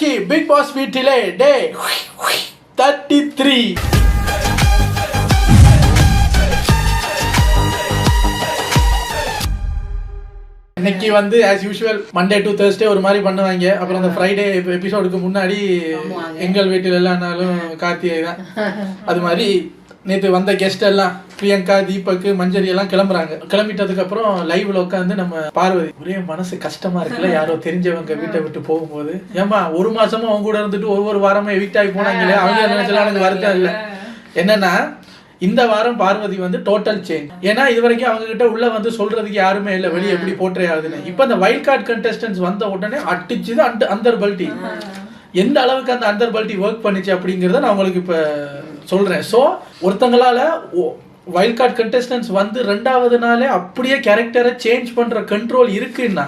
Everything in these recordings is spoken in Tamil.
இன்னைக்கு பிக் பாஸ் வீட்டிலே டே தேர்ட்டி த்ரீ இன்னைக்கு வந்து as usual Monday to Thursday ஒரு மாதிரி பண்ணுவாங்க. அப்புறம் அந்த ஃப்ரைடே எபிசோடுக்கு முன்னாடி எங்கள் வீட்டில் எல்லாம்னாலும் கார்த்திகை தான். அது மாதிரி நேற்று வந்த கெஸ்ட் எல்லாம் பிரியங்கா தீபக் மஞ்சரி எல்லாம் கிளம்புறாங்க. கிளம்பிட்டதுக்கு அப்புறம் லைவ்ல உட்காந்து நம்ம பார்வதி ஒரே மனசு கஷ்டமா இருக்குல்ல யாரோ தெரிஞ்சவங்க வீட்டை விட்டு போகும்போது. ஏமா ஒரு மாசமா அவங்க கூட இருந்துட்டு ஒரு வாரமா எவிக்ட் ஆகி போனாங்களே அவங்க நினைச்சலாம் எனக்கு வருத்தம் இல்லை. என்னன்னா இந்த வாரம் பார்வதி வந்து டோட்டல் சேஞ்ச் ஏன்னா இது வரைக்கும் அவங்க கிட்ட உள்ள வந்து சொல்றதுக்கு யாருமே இல்லை வெளியே எப்படி போற்றே ஆகுதுன்னு. இப்போ அந்த வைல்ட் கார்டு கண்டெஸ்டன்ஸ் வந்த உடனே அடிச்சுது அந்த அந்தர் பல்ட்டி எந்த அளவுக்கு அந்த அந்தர் பல்ட்டி ஒர்க் பண்ணுச்சு அப்படிங்கிறத நான் உங்களுக்கு இப்போ சொல்றேன். ஸோ ஒருத்தங்களால வைல்ட் கார்டு கண்டெஸ்டன்ஸ் வந்து ரெண்டாவது நாளே அப்படியே கேரக்டரை சேஞ்ச் பண்ற கண்ட்ரோல் இருக்குன்னா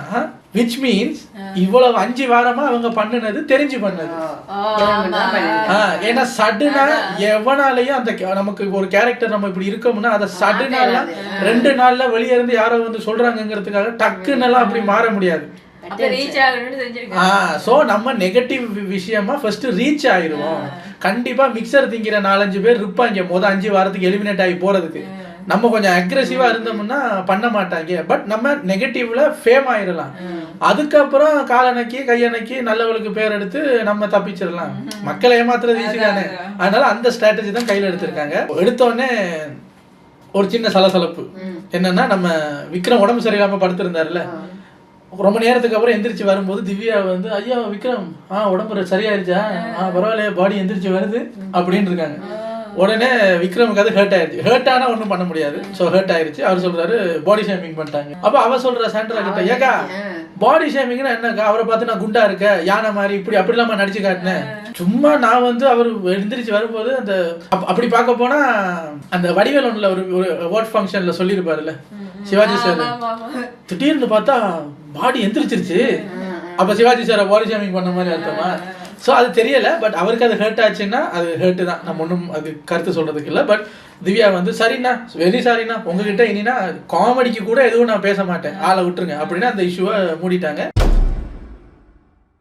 விச் மீன்ஸ் இவ்வளவு அஞ்சு வாரமா அவங்க பண்ணுனது தெரிஞ்சு பண்ணது. ஏன்னா சடுனா எவனாலையும் அந்த கே- நமக்கு ஒரு கேரக்டர் நம்ம இப்படி இருக்கோம்னா அதை சடுனால ரெண்டு நாள்ல வெளியே இருந்து யாரோ வந்து சொல்றாங்கங்கிறதுக்காக டக்குன்னு எல்லாம் அப்படி மாற முடியாது. சோ நம்ம நெகட்டிவ் விஷயமா ஃபர்ஸ்ட் ரீச் ஆயிருவோம். கண்டிப்பா மிக்சர் திங்கிற நாலஞ்சு பேர் இருப்பாங்க. முத அஞ்சு வாரத்துக்கு எலிமினேட் ஆகி போறதுக்கு. நம்ம கொஞ்சம் அக்ரெசிவா இருந்தோம்னா பண்ண மாட்டாங்க. பட் நம்ம நெகட்டிவ்ல ஃபேம் ஆயிடலாம் அதுக்கப்புறம் காலனக்கி கையனக்கி நல்லவளுக்கு பேர் எடுத்து நம்ம தப்பிச்சிடலாம் மக்களை ஏமாத்துறது ஈஸி தானே. அதனால அந்த ஸ்ட்ராட்டஜி தான் கையில எடுத்திருக்காங்க. எடுத்த உடனே ஒரு சின்ன சலசலப்பு. என்னன்னா நம்ம விக்ரம் உடம்பு சரியில்லாம படுத்திருந்தாருல ரொம்ப நேரத்துக்கு அப்புறம் எந்திரிச்சு வரும்போது திவ்யா வந்து ஐயா விக்ரம் ஆ உடம்பு சரியாயிருச்சா? ஆ பரவாயில்லையே பாடி எந்திரிச்சு வருது அப்படின்னு இருக்காங்க. உடனே விக்ரமுக்கு அது ஹர்ட் ஆயிருச்சு. ஹர்ட் ஆனா ஒன்றும் பண்ண முடியாது. ஸோ ஹர்ட் ஆயிருச்சு. அவர் சொல்றாரு பாடி ஷேமிங் பண்ணிட்டாங்க. அப்ப அவ சொல்ற சாண்ட்ரா கிட்ட ஏக்கா பாடி ஷேமிங்னா என்னக்கா? அவரை பார்த்து நான் குண்டா இருக்க யானை மாதிரி இப்படி அப்படி இல்லாம நடிச்சு காட்டினேன் சும்மா நான் வந்து அவர் எந்திரிச்சு வரும்போது அந்த அப்- அப்படி பார்க்க போனா அந்த வடிவேல் ஒன்றுல ஒரு ஒரு அவார்ட் ஃபங்க்ஷன்ல சொல்லியிருப்பாருல்ல சிவாஜி சார். திடீர்னு பார்த்தா பாடி எந்திரிச்சிருச்சு. அப்ப சிவாஜி சார் பாடி ஷேமிங் பண்ண மாதிரி அர்த்தமா? ஸோ அது தெரியல பட் அவருக்கு அது ஹர்ட் ஆச்சுன்னா அது ஹர்ட் தான். நம்ம ஒன்றும் அது கருத்து சொல்றதுக்கு இல்லை பட் திவ்யா வந்து சரிண்ணா வெரி சாரிண்ணா உங்ககிட்ட இனினா காமெடிக்கு கூட எதுவும் நான் பேச மாட்டேன். ஆளை விட்டுருங்க. அப்படின்னா அந்த இஷ்யூவை மூடிட்டாங்க.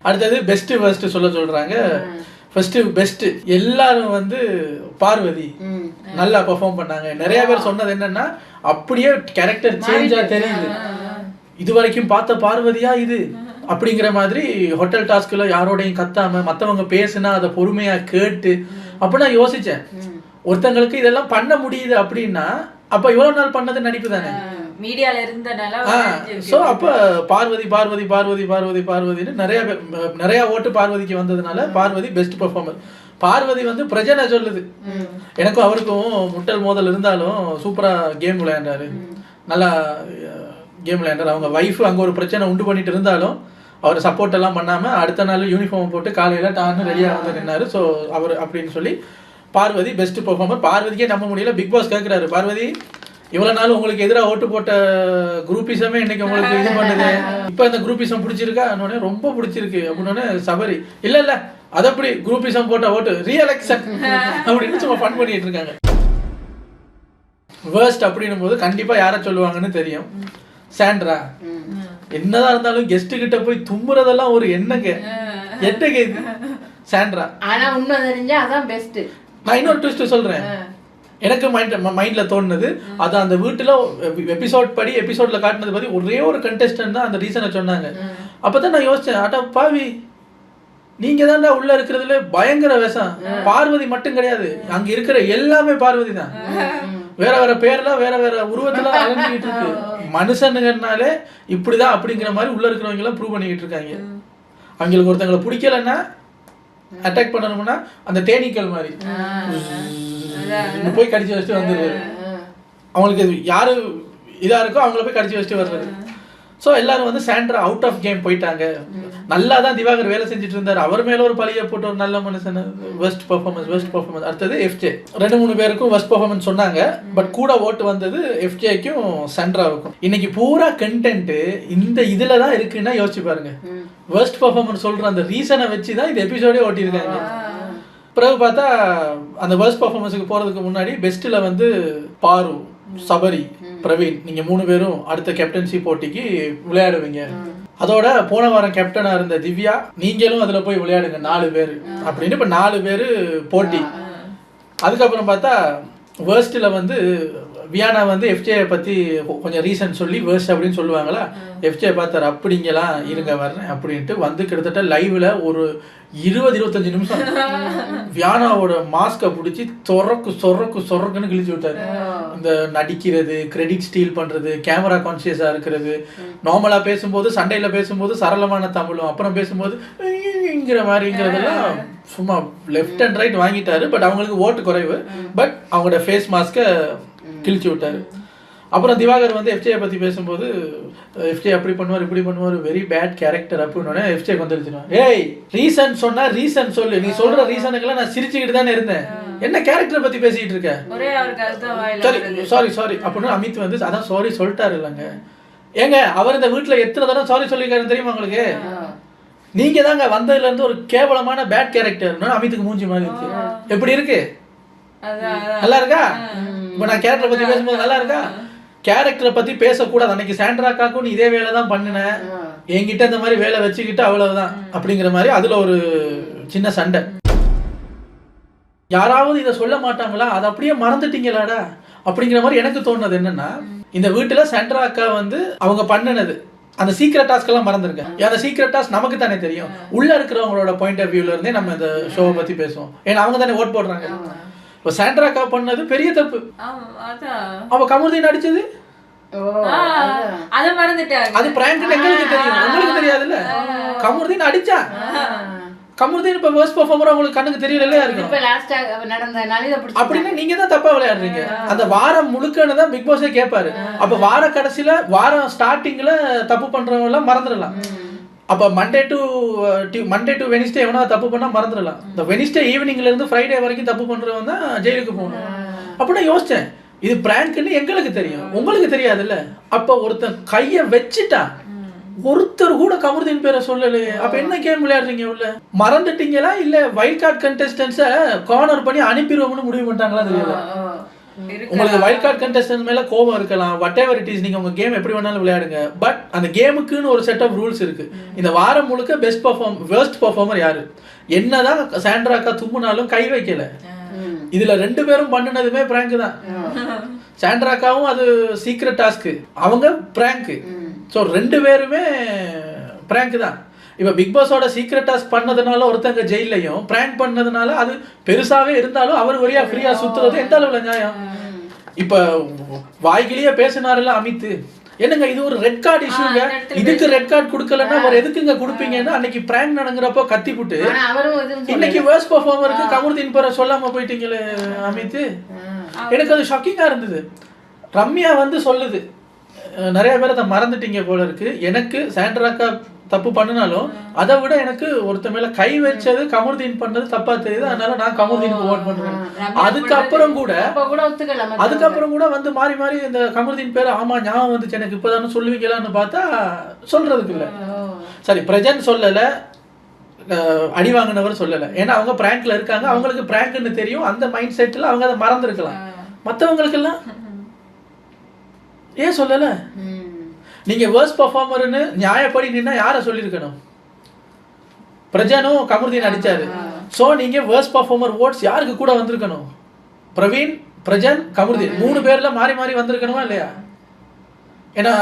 அடுத்தது பெஸ்ட் ஃபர்ஸ்ட் சொல்ல சொல்றாங்க. ஃபர்ஸ்ட் பெஸ்ட் எல்லாரும் வந்து பார்வதி நல்லா பெர்ஃபார்ம் பண்ணாங்க. நிறைய பேர் சொன்னது என்னன்னா அப்படியே கேரக்டர் சேஞ்சா தெரியுது. இது வரைக்கும் பார்த்த பார்வதியா இது? அப்படிங்கிற மாதிரி ஹோட்டல் டாஸ்க்ல யாரோடையும் கத்தாம மத்தவங்க பேசுனா அதை பொறுமையா கேட்டு அப்ப நான் யோசிச்சேன். ஒருத்தங்களுக்கு இதெல்லாம் பண்ண முடியுது அப்படின்னா அப்ப இவ்வளவு நாள் பண்ணது நடிப்பு தானே? மீடியால இருந்தனால. ஸோ அப்போ பார்வதி பார்வதி பார்வதி பார்வதி பார்வதின்னு நிறைய நிறைய ஓட்டு பார்வதிக்கு வந்ததுனால பார்வதி பெஸ்ட் பெர்ஃபார்மர் பார்வதி வந்து பிரஜனை சொல்லுது. எனக்கும் அவருக்கும் முட்டல் மோதல் இருந்தாலும் சூப்பரா கேம் விளையாண்டாரு. நல்லா கேம் விளையாண்டார் அவங்க ஒய்ஃப் அங்கே ஒரு பிரச்சனை உண்டு பண்ணிட்டு இருந்தாலும் அவர் சப்போர்ட் எல்லாம் பண்ணாமல் அடுத்த நாள் யூனிஃபார்ம் போட்டு காலையில் டான்னு ரெடியாக வந்து நின்னாரு. ஸோ அவர் அப்படின்னு சொல்லி பார்வதி பெஸ்ட் பெர்ஃபார்மர் பார்வதிக்கே நம்ப முடியல. பிக் பாஸ் கேட்குறாரு பார்வதி இவ்வளோ நாள் உங்களுக்கு எதிராக ஓட்டு போட்ட குரூப்பிசமே இன்னைக்கு உங்களுக்கு இது பண்ணுது. இப்போ இந்த குரூப்பிசம் பிடிச்சிருக்கா? உடனே ரொம்ப பிடிச்சிருக்கு. அப்படின்னு சபரி இல்லை இல்ல. அது அப்படி குரூப்பிசம் போட்ட ஓட்டு ரீஎலெக்ஷன் அப்படின்னு சும்மா ஃபன் பண்ணிட்டு இருக்காங்க. வேர்ஸ்ட் அப்படின்னும் போது கண்டிப்பாக யாரை சொல்லுவாங்கன்னு தெரியும். சாண்ட்ரா? என்னதான் இருந்தாலும் கெஸ்ட் கிட்ட போய் தும்புறதெல்லாம் ஒரு என்னங்க என்னங்க இது சாண்ட்ரா. ஆனா உண்மை தெரிஞ்சா அதான் பெஸ்ட் நான் இன்னொரு ட்விஸ்ட் சொல்றேன். எனக்கு மைண்ட் மைண்ட்ல தோணுனது அது அந்த வீட்டுல எபிசோட் படி எபிசோட்ல காட்டினது பத்தி ஒரே ஒரு கண்டெஸ்டன்ட் தான் அந்த ரீசனை சொன்னாங்க. அப்பதான் நான் யோசிச்சேன் அட பாவி நீங்க தான்டா உள்ள இருக்கிறதுல பயங்கர விஷம். பார்வதி மட்டும் கிடையாது. அங்க இருக்கிற எல்லாமே பார்வதி தான். வேற வேற பேர்ல வேற வேற உருவத்துல அலைஞ்சிக்கிட்டு இருக்கு. மனுஷனுங்கனாலே இப்படிதான் அப்படிங்கிற மாதிரி உள்ள இருக்கிறவங்க எல்லாம் ப்ரூவ் பண்ணிக்கிட்டு இருக்காங்க. அவங்களுக்கு ஒருத்தங்களை பிடிக்கலன்னா அட்டாக் பண்ணணும்னா அந்த தேனீக்கள் மாதிரி. போய் கடிச்சு வச்சுட்டு வந்துடுவாரு அவங்களுக்கு யாரு இதா இருக்கோ அவங்கள போய் கடிச்சு வச்சுட்டு வர்றது. ஸோ எல்லாரும் வந்து சாண்ட்ரா அவுட் ஆஃப் கேம் போயிட்டாங்க. நல்லா தான் திவாகர் வேலை செஞ்சுட்டு இருந்தார் அவர் மேல ஒரு பழிய போட்டு ஒரு நல்ல மனுஷன் வெஸ்ட் பெர்ஃபார்மன்ஸ் வெஸ்ட் பெர்ஃபார்மன்ஸ் அடுத்தது எஃப்ஜே ரெண்டு மூணு பேருக்கும் வெஸ்ட் பெர்ஃபார்மன்ஸ் சொன்னாங்க. பட் கூட ஓட்டு வந்தது எஃப்ஜேக்கும் சாண்ட்ராவுக்கும் இன்னைக்கு பூரா கண்டென்ட் இந்த இதுல தான் இருக்குன்னா யோசிச்சு பாருங்க. வெஸ்ட் பெர்ஃபார்மன்ஸ் சொல்ற அந்த ரீசனை வச்சு தான் இந்த எபிசோடே ஓட்டியிருக்காங்க. பிறகு பார்த்தா அந்த வேர்ஸ்ட் பர்ஃபார்மன்ஸுக்கு போறதுக்கு முன்னாடி பெஸ்ட்ல வந்து பாரு. சபரி பிரவீன் நீங்க மூணு பேரும் அடுத்த கேப்டன்சி போட்டிக்கு விளையாடுவீங்க. அதோட போன வாரம் கேப்டனா இருந்த திவ்யா நீங்களும் அதுல போய் விளையாடுங்க நாலு பேர். அப்படின்னு இப்ப நாலு பேர் போட்டி. அதுக்கப்புறம் பார்த்தா வேர்ஸ்ட்டில் வந்து வியானா வந்து எஃப்ஜே பற்றி கொஞ்சம் ரீசன் சொல்லி வேர்ஸ்ட் அப்படின்னு சொல்லுவாங்களா? எஃப்ஜே பார்த்தாரு அப்படிங்கலாம் இருங்க வர்றேன் அப்படின்ட்டு வந்து கிட்டத்தட்ட லைவ்ல ஒரு இருபது இருபத்தஞ்சு நிமிஷம். வியானாவோட மாஸ்கை பிடிச்சி சொரக்கு சொரக்கு சொரக்குன்னு கிழிச்சு விட்டாரு. இந்த நடிக்கிறது கிரெடிட் ஸ்டீல் பண்றது கேமரா கான்சியஸா இருக்கிறது. நார்மலா பேசும்போது சண்டையில பேசும்போது சரளமான தமிழும் அப்புறம் பேசும்போது ங்கிற மாதிரிங்கிறதெல்லாம் சும்மா லெஃப்ட் அண்ட் ரைட் வாங்கிட்டாரு. பட் அவங்களுக்கு ஓட்டு குறைவு. பட் அவங்களோட ஃபேஸ் மாஸ்கை கிழிச்சு விட்டாரு. அப்புறம் திவாகர் வந்து எஃப்ஜே பத்தி பேசும்போது எஃப்ஜே அப்படி பண்ணுவார் இப்படி பண்ணுவார் வெரி பேட் கேரக்டர் அப்படின்னு எஃப்ஜே வந்துருச்சுனா ஏய் ரீசன் சொன்னா ரீசன் சொல்லு. நீ சொல்ற ரீசனுக்கெல்லாம் நான் சிரிச்சுக்கிட்டு தானே இருந்தேன். என்ன கேரக்டரை பத்தி பேசிட்டு இருக்க? சரி சாரி சாரி அப்படின்னு அமித் வந்து அதான் சாரி சொல்லிட்டாரு இல்லைங்க. ஏங்க அவர் இந்த வீட்ல எத்தனை தடவை சாரி சொல்லியிருக்காரு தெரியுமா உங்களுக்கு? நீங்க தாங்க வந்ததுல இருந்து ஒரு கேவலமான பேட் கேரக்டர் அமித்துக்கு மூஞ்சி மாதிரி இருக்கு எப்படி இருக்கு. நல்லா இருக்கா? இப்போ நான் கேரக்டரை பத்தி பேசும்போது நல்லா இருக்கா கேரக்டரை பத்தி பேசக்கூடாது. அன்னைக்கு சாண்ட்ராக்காக்கும் நீ இதே வேலை தான் பண்ணினேன் என்கிட்ட இந்த மாதிரி வேலை வச்சுக்கிட்டு அவ்வளவுதான். அப்படிங்கிற மாதிரி அதுல ஒரு சின்ன சண்டை. யாராவது இதை சொல்ல மாட்டாங்களா? அதை அப்படியே மறந்துட்டீங்களாடா? அப்படிங்கிற மாதிரி எனக்கு தோணுது என்னன்னா இந்த வீட்டுல சாண்ட்ரா அக்கா வந்து அவங்க பண்ணினது. அந்த சீக்ரெட் டாஸ்க் எல்லாம் மறந்துருக்கேன். அந்த சீக்ரெட் டாஸ்க் நமக்கு தானே தெரியும். உள்ள இருக்கிறவங்களோட பாயிண்ட் ஆஃப் வியூல இருந்தே நம்ம இந்த ஷோவை பத்தி பேசுவோம். ஏன்னா அவங்க தானே ஓட் போடுறாங்க. இப்போ சாண்ட்ரா அக்கா பண்ணது பெரிய தப்பு. அவ கமருதீன் அடிச்சது? ஓ ஆ, அத மறந்துட்டாங்க. அது பிராங்க்னு எங்களுக்கு தெரியும். உங்களுக்கு தெரியாதுல்ல. கமருதீன் அடிச்சான் கமருதீன் இப்ப வேர்ஸ்ட் பெர்ஃபார்மர் உங்களுக்கு கண்ணுக்கு தெரியல இல்லையா இருக்கும்? இப்ப லாஸ்டா நடந்த பிடிச்சி அப்படின்னா நீங்க தான் தப்பா விளையாடுறீங்க. அந்த வாரம் முழுக்கன்னு தான் பிக் பாஸே கேட்பாரு அப்ப வார கடைசியில வாரம் ஸ்டார்டிங்ல தப்பு பண்றவங்க எல்லாம் மறந்துடலாம் அப்ப Monday to Monday to Wednesday எவனா தப்பு பண்ணா மறந்துடலாம். இந்த வெனிஸ்டே ஈவினிங்ல இருந்து ஃப்ரைடே வரைக்கும் தப்பு பண்றவன் தான் ஜெயிலுக்கு போகணும். அப்ப நான் யோசிச்சேன் இது பிராங்க்னு எங்களுக்கு தெரியும். உங்களுக்கு தெரியாதுல்ல? அப்ப ஒருத்தன் கைய வச்சுட்டான் ஒருத்தர் கூட கமருதீன் பேரை சொல்லலையே அப்ப என்ன கேம் விளையாடுறீங்க உள்ள? மறந்துட்டீங்களா? இல்ல வைல்ட் கார்டு கண்டெஸ்டன்ஸ கார்னர் பண்ணி அனுப்பிடுவோம்னு முடிவு பண்ணிட்டாங்களா தெரியல. உங்களுக்கு வைல்ட் கார்டு கண்டெஸ்டன்ஸ் மேல கோபம் இருக்கலாம். வாட் எவர் இட் இஸ் நீங்க உங்க கேம் எப்படி வேணாலும் விளையாடுங்க. பட் அந்த கேமுக்குன்னு ஒரு செட் ஆஃப் ரூல்ஸ் இருக்கு. இந்த வாரம் முழுக்க பெஸ்ட் பர்ஃபார்ம் வேர்ஸ்ட் பர்ஃபார்மர் யாரு? என்னதான் சாண்ட்ராக்கா தும்முனாலும் கை வைக்கல. இதுல ரெண்டு பேரும் பண்ணுனதுமே பிராங்க் தான். சாண்ட்ராக்காவும் அது சீக்ரெட் டாஸ்க் அவங்க பிராங்க் ஸோ ரெண்டு பேருமே பிராங்க் தான். இப்போ பிக் பாஸோட சீக்ரெட் டாஸ்க் பண்ணதுனால ஒருத்தங்க ஜெயிலையும் பிராங்க் பண்ணதுனால அது பெருசாவே இருந்தாலும் அவர் வழியா ஃப்ரீயா சுத்துறது எந்த அளவுல நியாயம்? இப்ப வாய்கிலேயே பேசினாருல அமித். என்னங்க இது ஒரு ரெட் கார்டு இஷ்யூங்க இதுக்கு ரெட் கார்டு கொடுக்கலன்னா அவர் எதுக்குங்க கொடுப்பீங்கன்னு அன்னைக்கு பிராங்க் நடங்குறப்போ கத்தி புட்டு. இன்னைக்கு வேர்ஸ்ட் பர்ஃபார்மருக்கு கமருதீன் பேரை சொல்லாம போயிட்டீங்களே அமித். எனக்கு அது ஷாக்கிங்கா இருந்தது. ரம்யா வந்து சொல்லுது. நிறைய பேர் அதை மறந்துட்டீங்க போல இருக்கு. எனக்கு சாண்ட்ராக்கா தப்பு பண்ணினாலும் அதை விட எனக்கு ஒருத்த மேல கை வச்சது கமருதீன் பண்ணது தப்பா தெரியுது. அதனால நான் கமருதீனுக்கு ஓட் பண்றேன் அதுக்கப்புறம் கூட. அதுக்கப்புறம் கூட வந்து மாறி மாறி இந்த கமருதீன் பேர் ஆமா ஞாபகம் வந்துச்சு எனக்கு இப்பதானே சொல்லுவீங்களான்னு பார்த்தா சொல்றதுக்கு இல்ல. சரி பிரஜன் சொல்லல அடி வாங்கினவர் சொல்லல. ஏன்னா அவங்க பிராங்க்ல இருக்காங்க. அவங்களுக்கு பிராங்க்னு தெரியும். அந்த மைண்ட் செட்ல அவங்க அதை மறந்துருக்கலாம். மற்றவங்களுக்கெல்லாம் ஏன் சொல்லல? ம். நீங்க வேர்ஸ்ட் பர்ஃபார்மர்னு நியாயப்படி நின்னா யாரை சொல்லியிருக்கணும்? பிரஜனும் கமருதீன் அடிச்சாரு சோ நீங்க வேர்ஸ்ட் பர்ஃபார்மர் ஓட்ஸ் யாருக்கு கூட வந்திருக்கணும்? பிரவீன் பிரஜன் கமருதீன். மூணு பேர்ல மாறி மாறி வந்திருக்கணுமா இல்லையா? ஏன்னா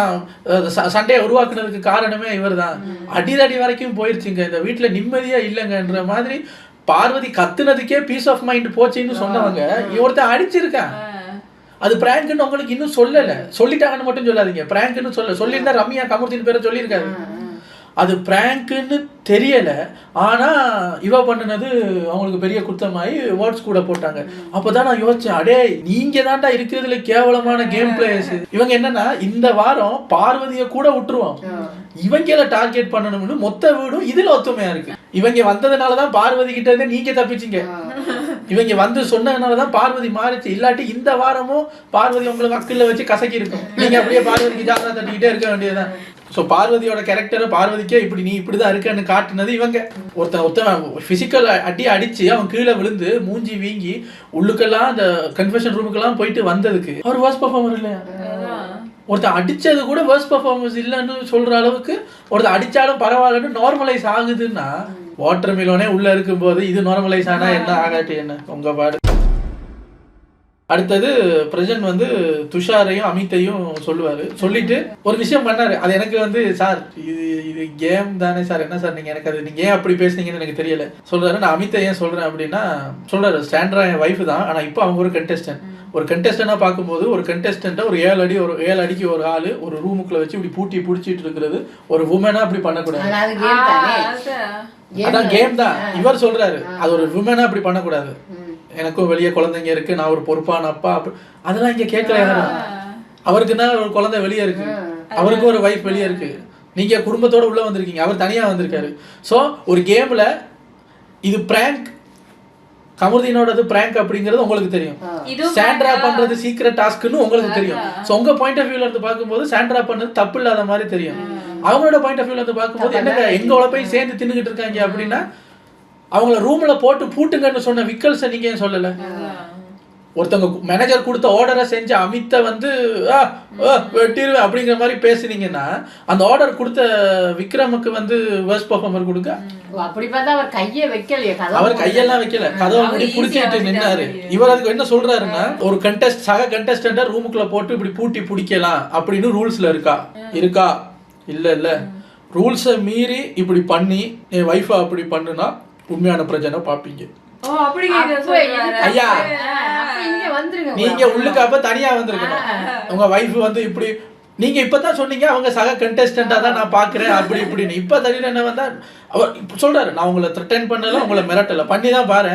சண்டையை உருவாக்குனதுக்கு காரணமே இவர்தான். அடிதடி வரைக்கும் போயிருச்சுங்க. இந்த வீட்டுல நிம்மதியா இல்லைங்கன்ற மாதிரி பார்வதி கத்துனதுக்கே பீஸ் ஆஃப் மைண்ட் போச்சுன்னு சொன்னவங்க இவர்தான் அடிச்சிருக்கான். அது பிராங்க்னு உங்களுக்கு இன்னும் சொல்லல. சொல்லிட்டாங்கன்னு மட்டும் சொல்லாதீங்க. பிராங்க்னு சொல்ல சொல்லியிருந்தா ரம்யா கமருதீன் பேரை சொல்லியிருக்காரு. அது பிராங்க்னு தெரியல. ஆனா இவ பண்ணுனது அவங்களுக்கு பெரிய குத்தமாயி வேர்ட்ஸ் கூட போட்டாங்க. அப்பதான் நான் யோசிச்சேன் அடே நீங்க தான்டா இருக்கிறதுல கேவலமான கேம் பிளேயர்ஸ் இவங்க என்னன்னா இந்த வாரம் பார்வதிய கூட விட்டுருவோம் இவங்கள டார்கெட் பண்ணணும்னு மொத்த வீடும் இதுல ஒத்துமையா இருக்கு. இவங்க வந்ததுனாலதான் பார்வதி கிட்ட இருந்து நீங்க தப்பிச்சீங்க. இவங்க வந்து சொன்னதுனால தான் பார்வதி மாறிச்சு. இல்லாட்டி இந்த வாரமும் பார்வதி உங்களுக்கு அக்கில் வச்சு கசக்கி இருக்கும் நீங்க அப்படியே பார்வதிக்கு ஜாதகம் தட்டிக்கிட்டே இருக்க வேண்டியதுதான். ஸோ பார்வதியோட கேரக்டரை பார்வதிக்கே இப்படி நீ இப்படிதான் இருக்கன்னு காட்டுனது இவங்க. ஒருத்தன் ஒருத்தன் ஃபிசிக்கல் அடி அடிச்சு அவன் கீழே விழுந்து மூஞ்சி வீங்கி உள்ளுக்கெல்லாம் அந்த கன்ஃபெஷன் ரூமுக்கெல்லாம் போயிட்டு வந்ததுக்கு. அவர் வாஸ் பர்ஃபார்மர் இல்லையா? ஒருத்தன் அடிச்சது கூட வேர்ஸ் பர்ஃபார்மன்ஸ் இல்லைன்னு சொல்ற அளவுக்கு ஒருத்தன் அடித்தாலும் பரவாயில்லன்னு நார்மலைஸ் ஆகுதுன்னா வாட்டர் மிலோனே உள்ளே இருக்கும்போது இது நார்மலைஸ் ஆனால் என்ன ஆகாட்டி என்ன? உங்க பாடு அடுத்தது பிரஜன் வந்து துஷாரையும் அமித்தையும் சொல்லுவாரு. சொல்லிட்டு ஒரு விஷயம் பண்ணாரு. அது எனக்கு வந்து சார் இது இது கேம் தானே சார். என்ன சார் நீங்க எனக்கு அது நீங்க ஏன் அப்படி பேசுனீங்கன்னு எனக்கு தெரியல. சொல்றாரு. நான் அமித்தை ஏன் சொல்றேன் அப்படின்னா சொல்றாரு. ஸ்டாண்டரா என் ஒய்ஃப் தான். ஆனா இப்போ அவங்க ஒரு கண்டெஸ்டன்ட் ஒரு கண்டெஸ்டன்டா பார்க்கும்போது ஒரு கண்டெஸ்டன்ட்டை ஒரு ஏழு அடி ஒரு ஏழு அடிக்கு ஒரு ஆளு ஒரு ரூமுக்குள்ள வச்சு இப்படி பூட்டி பிடிச்சிட்டு இருக்கிறது ஒரு உமனா அப்படி பண்ணக்கூடாது. ஆனா அது கேம் தானே. அதான். கேம் தான். இவர் சொல்றாரு. அது ஒரு விமனா அப்படி பண்ணக்கூடாது. எனக்கும் வெளியே குழந்தைங்க இருக்கு நான் ஒரு பொறுப்பான அப்பா அதெல்லாம் இங்க கேட்கல யாரும். அவருக்கு தான் ஒரு குழந்தை வெளியே இருக்கு. அவருக்கு ஒரு வைஃப் வெளியே இருக்கு. நீங்க குடும்பத்தோட உள்ள வந்திருக்கீங்க. அவர் தனியா வந்திருக்காரு. சோ ஒரு கேம்ல இது பிராங்க் கமருதீனோடது பிராங்க் அப்படிங்கிறது உங்களுக்கு தெரியும். சாண்ட்ரா? பண்றது சீக்ரெட் டாஸ்க்னு உங்களுக்கு தெரியும். சோ உங்க பாயிண்ட் ஆஃப் வியூல இருந்து பார்க்கும்போது சாண்ட்ரா பண்ணது தப்பு இல்லாத மாதிரி தெரியும். அவங்களோட பாயிண்ட் ஆஃப் வியூல இருந்து பார்க்கும்போது என்னங்க எங்களோட போய் சேர்ந்து தின்னுகிட்டு இருக்காங்க அப்படின்னா அவங்கள ரூம்ல போட்டு பூட்டுங்கன்னு சொன்ன விக்கல்ஸை நீங்க ஏன் சொல்லல? ஒருத்தவங்க மேனேஜர் கொடுத்த ஆர்டரை செஞ்ச அமித்தை வந்து "ஆ, ஆ, வெட்டிருவேன் அப்படிங்கிற மாதிரி பேசுனீங்கன்னா அந்த ஆர்டர் கொடுத்த விக்ரமுக்கு வந்து வேர்ஸ்ட் பர்ஃபார்மர் கொடுக்க ஓ, அப்படி பார்த்தா அவர் கையே வைக்கலையே அவர் கையெல்லாம் வைக்கல. கதவை easy-ஆ புடிச்சிட்டு. நின்னாரு. இவர் அதுக்கு என்ன சொல்றாருன்னா ஒரு கண்டெஸ்ட் சக கண்டெஸ்டன்ட ரூமுக்குள்ள போட்டு இப்படி பூட்டி பிடிக்கலாம் அப்படின்னு ரூல்ஸ்ல இருக்கா. இருக்கா? இல்ல இல்ல. ரூல்ஸை மீறி இப்படி பண்ணி என் ஒய்ஃபை அப்படி பண்ணுனா உண்மையான பிரச்சனை பாப்பீங்க. ஐயா. நீங்க உள்ளுக்கு அப்ப தனியா வந்திருக்கணும். உங்க வைஃப் வந்து இப்படி நீங்க இப்பதான் சொன்னீங்க அவங்க சக கண்டெஸ்டண்டா தான் நான் பாக்குறேன் அப்படி இப்படின்னு. இப்ப திடீர்னு என்ன வந்தா அவர் இப்ப சொல்றாரு நான் உங்களை த்ரிட்டன் பண்ணல உங்களை மிரட்டல. பண்ணி தான் பாரு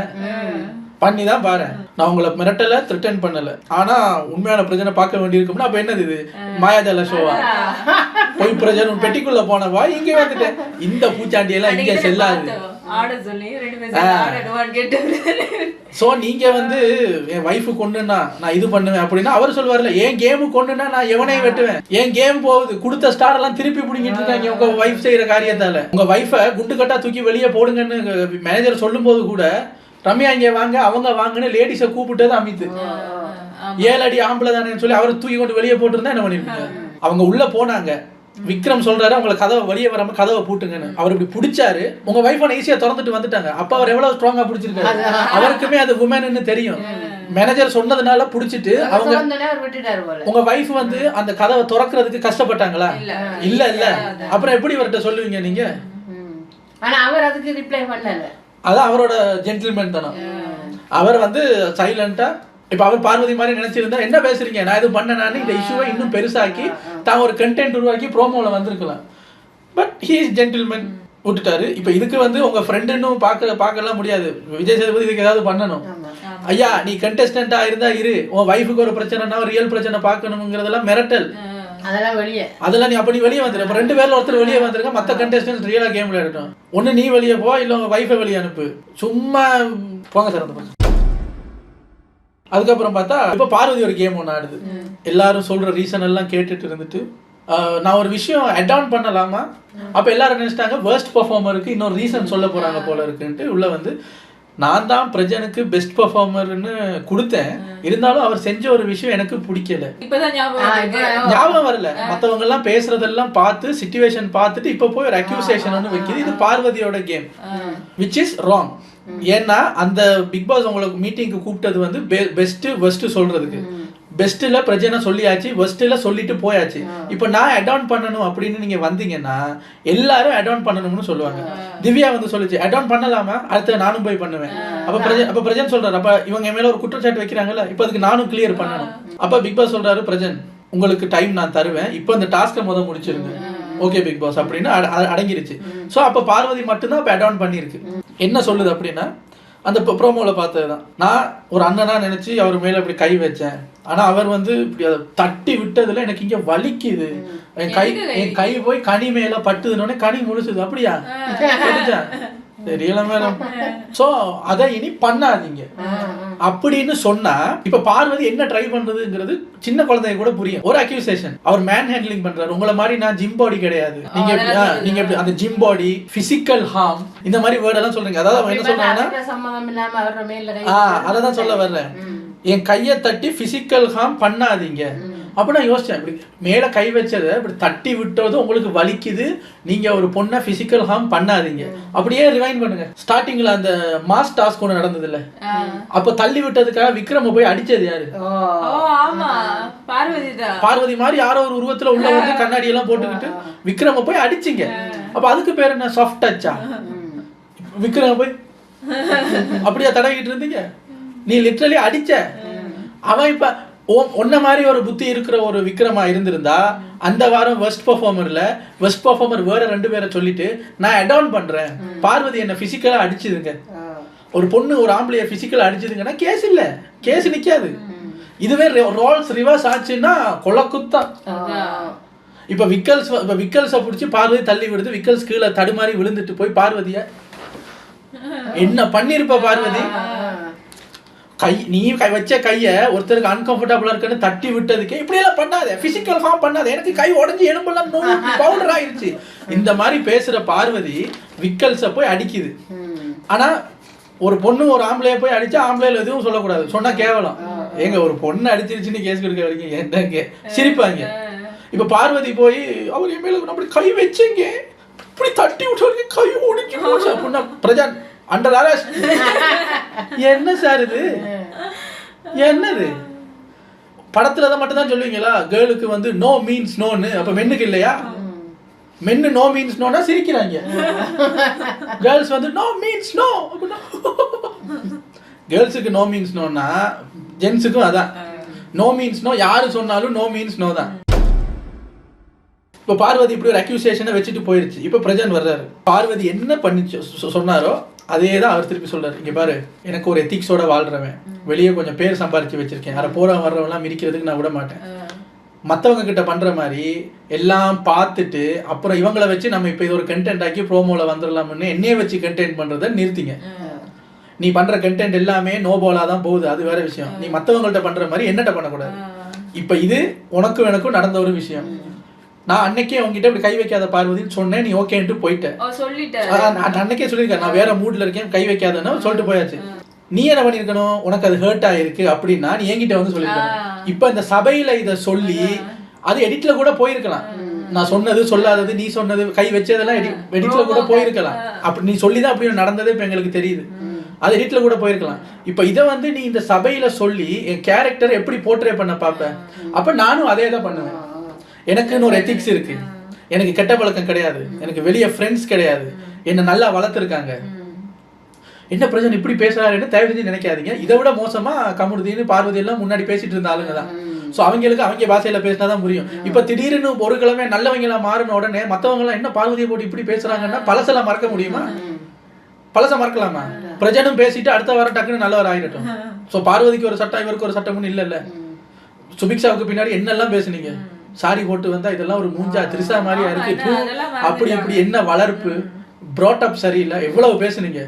பண்ணி தான் பாரு நான் உங்களை மிரட்டல த்ரிட்டன் பண்ணல. ஆனா உண்மையான பிரச்சனை பார்க்க வேண்டியிருக்கும்னா அப்ப என்னது இது? மாயாஜால ஷோவா போய் பிரச்சனை பெட்டிக்குள்ள போனவா இங்க வந்துட்டேன். இந்த பூச்சாண்டி எல்லாம் இங்க செல்லாது. சோ நீங்க வந்து என் வைஃபு கொண்டுனா நான் இது பண்ணுவேன் அப்படின்னா அவர் சொல்லுவார்ல என் கேமு கொண்டுனா நான் எவனையும் வெட்டுவேன். என் கேம் போகுது? கொடுத்த ஸ்டார் எல்லாம் திருப்பி பிடிங்கிட்டு இருக்காங்க உங்க வைஃப் செய்யற காரியத்தால. உங்க வைஃபை குண்டு கட்டா தூக்கி வெளியே போடுங்கன்னு மேனேஜர் சொல்லும் போது கூட ரம்யா இங்க வாங்க அவங்க வாங்கன்னு லேடிஸை கூப்பிட்டது அமித்து. ஏழு அடி ஆம்பளை தானேன்னு சொல்லி அவரை தூக்கி கொண்டு வெளியே போட்டிருந்தா என்ன பண்ணிருப்பீங்க அவங்க உள்ள போனாங்க. விக்ரம் சொல்றாரு அவங்களை கதவை வெளியே வராம கதவை பூட்டுங்கன்னு. அவர் இப்படி பிடிச்சாரு. உங்க வைஃப் ஈஸியா திறந்துட்டு வந்துட்டாங்க. அப்ப அவர் எவ்வளவு ஸ்ட்ராங்கா பிடிச்சிருக்காரு? அவருக்குமே அது உமன்னு தெரியும். மேனேஜர் சொன்னதுனால பிடிச்சிட்டு அவங்க உங்க வைஃப் வந்து அந்த கதவை திறக்கிறதுக்கு கஷ்டப்பட்டாங்களா? இல்ல. இல்ல அப்புறம் எப்படி இவர்கிட்ட சொல்லுவீங்க நீங்க. ஆனா அவர் அதுக்கு ரிப்ளை பண்ணல. அதான் அவரோட ஜென்டில்மேன் தானே. அவர் வந்து சைலண்டா இப்ப அவர் பார்வதி மாதிரி நினைச்சிருந்தா என்ன பேசுறீங்க? நான் இது பண்ணனான்னு இந்த இஷ்யூவை இன்னும் பெருசாக்கி தான் ஒரு கண்டென்ட் உருவாக்கி ப்ரோமோல வந்திருக்கலாம். பட் ஹீ இஸ் ஜென்டில்மேன் விட்டுட்டாரு. இப்ப இதுக்கு வந்து உங்க ஃப்ரெண்டுன்னு பார்க்க பார்க்கலாம் முடியாது. விஜய் சேதுபதி இதுக்கு ஏதாவது பண்ணணும். ஐயா நீ கண்டெஸ்டண்டா இருந்தா இரு. உன் வைஃபுக்கு ஒரு பிரச்சனைனா ரியல் பிரச்சனை பார்க்கணுங்கிறதெல்லாம் மிரட்டல். அதெல்லாம் வெளியே. அதெல்லாம் நீ அப்ப நீ வெளியே வந்துரு. அப்ப ரெண்டு பேர்ல ஒருத்தர் வெளியே வந்துருங்க மத்த கண்டெஸ்டன்ஸ் ரியலா கேம் விளையாடட்டும். ஒண்ணு நீ வெளியே போ இல்ல உங்க வைஃபை வெளியே அனுப்பு. சும்மா போங்க சார் அந்த பக்கம். அதுக்கப்புறம் பார்த்தா இப்ப பார்வதி ஒரு கேம் ஒன்று ஆடுது. எல்லாரும் சொல்ற ரீசன் எல்லாம் கேட்டுட்டு இருந்துட்டு நான் ஒரு விஷயம் அடான் பண்ணலாமா? அப்ப எல்லாரும் நினைச்சிட்டாங்க வேர்ஸ்ட் பர்ஃபார்மருக்கு இன்னொரு ரீசன் சொல்ல போறாங்க போல இருக்குன்ட்டு உள்ள வந்து நான் தான் பிரஜனுக்கு பெஸ்ட் பர்ஃபார்மர்னு கொடுத்தேன். இருந்தாலும் அவர் செஞ்ச ஒரு விஷயம் எனக்கு பிடிக்கல. இப்பதான் ஞாபகம் வரல. மத்தவங்க எல்லாம் பேசுறதெல்லாம் பார்த்து சிச்சுவேஷன் பார்த்துட்டு இப்ப போய் ஒரு அக்யூசேஷன் ஒன்று வைக்குது. இது பார்வதியோட கேம் விச் இஸ் ராங் ஏன்னா அந்த பிக் பாஸ் உங்களுக்கு மீட்டிங்க்கு கூப்பிட்டது வந்து பெஸ்ட் வெஸ்ட் சொல்றதுக்கு. பெஸ்ட்ல பிரச்சனை சொல்லியாச்சு வெஸ்ட்ல சொல்லிட்டு போயாச்சு. இப்போ நான் அடான் பண்ணணும் அப்படின்னு நீங்க வந்தீங்கன்னா எல்லாரும் அடான் பண்ணணும்னு சொல்லுவாங்க. திவ்யா வந்து சொல்லுச்சு அடான் பண்ணலாமா? அடுத்து நானும் போய் பண்ணுவேன். அப்ப பிரஜன் அப்ப பிரஜன் சொல்றாரு அப்ப இவங்க என் மேல ஒரு குற்றச்சாட்டு வைக்கிறாங்கல்ல இப்போ அதுக்கு நானும் கிளியர் பண்ணணும். அப்ப பிக் பாஸ் சொல்றாரு பிரஜன் உங்களுக்கு டைம் நான் தருவேன். இப்போ இந்த டாஸ்க்கை முத முடிச்சிருங்க. ஓகே பிக் பாஸ் அப்படின்னு அட- அட- அடங்கிருச்சு. சோ அப்ப பார்வதி மட்டும்தான் இப்போ அடான் பண்ணியிருக்கு. என்ன சொல்லுது அப்படின்னா அந்த ப்ரோமோவில் பார்த்தது தான் நான் ஒரு அண்ணனா நினைச்சு அவர் மேல இப்படி கை வச்சேன். ஆனா அவர் வந்து இப்படி அதை தட்டி விட்டதுல எனக்கு இங்க வலிக்குது. என் கை என் கை போய் கனி மேல பட்டுதுன்னொடனே கனி முழுசுது. அப்படியா? தெரிஞ்சா தெரியல மேடம். சோ அதை இனி பண்ணாதீங்க. அப்படின்னு சொன்னா இப்ப பார்வதி என்ன ட்ரை பண்றதுங்கிறது சின்ன குழந்தைங்க கூட புரியும். ஒரு அக்யூசேஷன் அவர் மேன் ஹேண்ட்லிங் பண்றாரு. உங்களை மாதிரி நான் ஜிம் பாடி கிடையாது. நீங்க எப்படி- நீங்க எப்படி அந்த ஜிம் பாடி பிசிக்கல் ஹார்ம் இந்த மாதிரி வேர்ட் எல்லாம் சொல்றீங்க. அதாவது என்ன சொல்றாங்கன்னா அததான் சொல்ல வர்றேன். என் கையை தட்டி பிசிக்கல் ஹார்ம் பண்ணாதீங்க. அப்ப நான் யோசிச்சேன் இப்படி மேல கை வச்சதை இப்படி தட்டி விட்டது உங்களுக்கு வலிக்குது நீங்க ஒரு பொண்ணை பிசிக்கல் ஹார்ம் பண்ணாதீங்க. அப்படியே ரிவைண்ட் பண்ணுங்க. ஸ்டார்டிங்ல அந்த மாஸ் டாஸ்க் ஒன்று நடந்தது இல்ல அப்ப தள்ளி விட்டதுக்காக விக்ரம போய் அடிச்சது யாரு? பார்வதி மாதிரி யாரோ ஒரு உருவத்துல உள்ள வந்து கண்ணாடி எல்லாம் போட்டுக்கிட்டு விக்ரம போய் அடிச்சிங்க. அப்ப அதுக்கு பேர் என்ன? சாஃப்ட் டச்சா விக்ரம போய் அப்படியா தடவிக்கிட்டு இருந்தீங்க? நீ லிட்ரலி அடிச்ச. அவன் இப்ப உன்ன மாதிரி ஒரு புத்தி இருக்கிற ஒரு விக்ரமா இருந்திருந்தா அந்த வாரம் வெஸ்ட் பெர்ஃபார்மர்ல வெஸ்ட் பெர்ஃபார்மர் வேற ரெண்டு பேரை சொல்லிட்டு நான் அடவுன் பண்றேன். பார்வதி என்ன பிசிக்கலா அடிச்சுதுங்க. ஒரு பொண்ணு ஒரு ஆம்பளைய பிசிக்கலா அடிச்சதுங்கன்னா கேஸ் இல்ல. கேஸ் நிக்காது. இதுவே ரோல்ஸ் ரிவர்ஸ் ஆச்சுன்னா கொலக்குத்தான் இப்ப விக்கல்ஸ் இப்ப விக்கல்ஸ புடிச்சு பார்வதி தள்ளி விடுது. விக்கல்ஸ் கீழே தடுமாறி விழுந்துட்டு போய் பார்வதிய. என்ன பண்ணிருப்ப பார்வதி? கை நீ கை வச்ச கைய ஒருத்தருக்கு அன்கம்ஃபர்டபுளா இருக்குன்னு தட்டி விட்டதுக்கே இப்படி எல்லாம் பண்ணாத. பிசிக்கல் ஹார்ம் பண்ணாத. எனக்கு கை உடைஞ்சு எலும்பெல்லாம் பவுடர் ஆயிருச்சு. இந்த மாதிரி பேசுற பார்வதி விக்கல்ஸ போய் அடிக்குது. ஆனா ஒரு பொண்ணு ஒரு ஆம்பளைய போய் அடிச்சா ஆம்பளைல எதுவும் சொல்லக்கூடாது. சொன்னா கேவலம். ஏங்க ஒரு பொண்ணு அடிச்சிருச்சுன்னு கேஸ் கொடுக்க வரைக்கும் என்னங்க சிரிப்பாங்க? இப்ப பார்வதி போய் அவர் என் மேல அப்படி கை வச்சீங்க. இப்படி தட்டி விட்டு கை ஒடிஞ்சு போச்சு அப்படின்னா பிரஜான் அண்டர் அரஸ்ட் என்ன சார் இது? என்னது? படத்துல தான் மட்டும் தான் சொல்லுவீங்களா? கேர்ளுக்கு வந்து நோ மீன்ஸ் நோன்னு அப்ப மென்னுக்கு இல்லையா? மென்னு நோ மீன்ஸ் நோனா சிரிக்கிறாங்க. கேர்ள்ஸ் வந்து நோ மீன்ஸ் நோ கேர்ள்ஸுக்கு நோ மீன்ஸ் நோனா ஜென்ஸுக்கும் அதான். நோ மீன்ஸ் நோ யாரு சொன்னாலும் நோ மீன்ஸ் நோ தான். இப்போ பார்வதி இப்படி ஒரு அக்யூசியேஷனை வச்சுட்டு போயிருச்சு. இப்போ பிரஜன் வர்றாரு. பார்வதி என்ன பண்ணிச்சு? சொ- சொன்னாரோ? அதே தான் அவர் திருப்பி சொல்றாரு. இங்க பாரு எனக்கு ஒரு எத்திக்ஸோட வாழ்றவன். வெளியே கொஞ்சம் பேர் சம்பாரிச்சு வச்சிருக்கேன். யாரை போற வர்றவன்லாம் மிரிக்கிறதுக்கு நான் விட மாட்டேன். மத்தவங்க கிட்ட பண்ற மாதிரி எல்லாம் பார்த்துட்டு அப்புறம் இவங்கள வச்சு நம்ம இப்போ இது ஒரு கண்டென்ட் ஆக்கி ப்ரோமோல வந்துடலாம்னு என்னையே வச்சு கண்டென்ட் பண்றதை நிறுத்திங்க. நீ பண்ற கண்டென்ட் எல்லாமே நோபோலா தான் போகுது. அது வேற விஷயம். நீ மத்தவங்கள்ட்ட பண்ற மாதிரி என்னட்ட பண்ணக்கூடாது. இப்ப இது உனக்கும் எனக்கும் நடந்த ஒரு விஷயம். நான் அன்னைக்கே உங்ககிட்ட இப்படி கை வைக்காத பார்வதின்னு சொன்னேன் நீ ஓகேன்ட்டு போயிட்ட. ஓ சொல்லிட்டாரு அதான் நான் அன்னைக்கே சொல்லியிருக்கேன் நான் வேற மூட்ல இருக்கேன் கை வைக்காதன்னு சொல்லிட்டு போயாச்சு. நீ என்ன பண்ணிருக்கணும்? உனக்கு அது ஹர்ட் ஆயிருக்கு அப்படின்னா நீ என்கிட்ட வந்து சொல்லிருக்கணும். இப்ப இந்த சபையில இத சொல்லி அது எடிட்ல கூட போயிருக்கலாம். நான் சொன்னது சொல்லாதது நீ சொன்னது கை வச்சதெல்லாம் எடிட்ல கூட போயிருக்கலாம். அப்படி நீ சொல்லிதான் அப்படி நடந்ததே இப்ப எங்களுக்கு தெரியுது. அது எடிட்ல கூட போயிருக்கலாம். இப்ப இத வந்து நீ இந்த சபையில சொல்லி என் கேரக்டர் எப்படி போர்ட்ரே பண்ண பாப்ப அப்ப நானும் அதே தான் பண்ணுவேன். எனக்குன்னு ஒரு எத்திக்ஸ் இருக்கு. எனக்கு கெட்ட பழக்கம் கிடையாது. எனக்கு வெளியே ஃப்ரெண்ட்ஸ் கிடையாது. என்னை நல்லா வளர்த்துருக்காங்க. என்ன பிரச்சனை? இப்படி பேசுறாருன்னு தயவு செஞ்சு நினைக்காதீங்க. இதை விட மோசமா கமுருதின்னு பார்வதி எல்லாம் முன்னாடி பேசிட்டு இருந்த ஆளுங்க தான் ஸோ அவங்களுக்கு அவங்க பாஷையில பேசினா தான் புரியும். இப்ப திடீர்னு ஒரு கிழமை நல்லவங்களா மாறின உடனே மத்தவங்க எல்லாம் என்ன பார்வதியை போட்டு இப்படி பேசுறாங்கன்னா பழசெல்லாம் மறக்க முடியுமா? பழச மறக்கலாமா? பிரஜனும் பேசிட்டு அடுத்த வாரம் டக்குன்னு நல்லவர் ஆகிடட்டும் ஸோ பார்வதிக்கு ஒரு சட்டம் இவருக்கு ஒரு சட்டம்னு இல்லைல்ல. சுபிக்ஷாவுக்கு பின்னாடி என்னெல்லாம் பேசுனீங்க? சாரி போட்டு வந்தா இதெல்லாம் ஒரு மூஞ்சா திரிசா மாதிரியா இருக்கு அப்படி இப்படி என்ன வளர்ப்பு? ப்ராட்டப் சரியில்லை. எவ்வளவு பேசுனீங்க?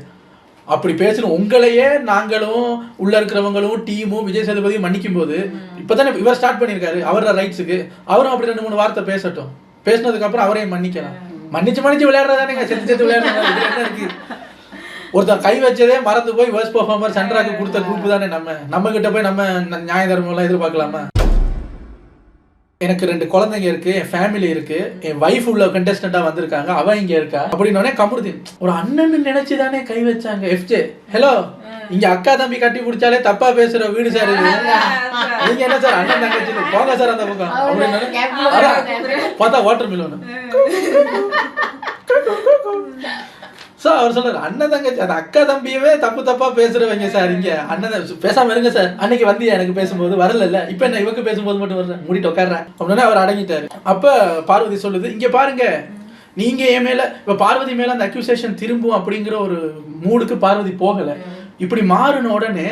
அப்படி பேசணும் உங்களையே நாங்களும் உள்ள இருக்கிறவங்களும் டீமும் விஜய் சேதுபதியும் மன்னிக்கும் போது இப்பதானே இவர் ஸ்டார்ட் பண்ணியிருக்காரு அவரோட ரைட்ஸுக்கு அவரும் அப்படி ரெண்டு மூணு வார்த்தை பேசட்டும். பேசினதுக்கு அப்புறம் அவரையும் மன்னிக்கலாம் மன்னிச்சு மன்னிச்சு விளையாடுறதானேங்க? செத்து செத்து விளையாடுறது ஒருத்தன் கை வச்சதே மறந்து போய் வேர்ஸ் பெர்ஃபார்மர் சந்திராக்கு கொடுத்த குரூப் தானே நம்ம? நம்ம கிட்ட போய் நம்ம நியாய தர்மம் எல்லாம் எதிர்பார்க்கலாமா? எனக்கு ரெண்டு குழந்தைங்க இருக்கு என் ஃபேமிலி இருக்கு என் வைஃப் உள்ள கண்டஸ்டண்டா வந்திருக்காங்க அவ இங்க இருக்கா? அப்படின்னோடனே கமருதீன் ஒரு அண்ணன் நினைச்சு தானே கை வச்சாங்க. எஃப்ஜே ஹலோ இங்க அக்கா தம்பி கட்டி பிடிச்சாலே தப்பா பேசுற வீடு சார் இது. நீங்க என்ன சார் அண்ணன் தங்கச்சி போங்க சார் அந்த பக்கம். அப்படின்னு பார்த்தா வாட்டர் மிலோன் சோ அவர் சொல்றாரு அண்ணன் தங்கச்சி அந்த அக்கா தம்பியவே தப்பு தப்பா பேசுறவங்க சார் இங்க. அண்ணன் பேசாம இருங்க சார் அன்னைக்கு வந்தியா எனக்கு பேசும்போது? வரல இப்ப என்ன இவக்கு பேசும்போது மட்டும் வரல. மூடிட்டு உட்கார்றேன் அப்படின்னா அவர் அடங்கிட்டாரு. அப்ப பார்வதி சொல்லுது இங்க பாருங்க. நீங்க என் மேல இப்ப பார்வதி மேல அந்த அக்யூசேஷன் திரும்பும் அப்படிங்கிற ஒரு மூடுக்கு பார்வதி போகல. இப்படி மாறின உடனே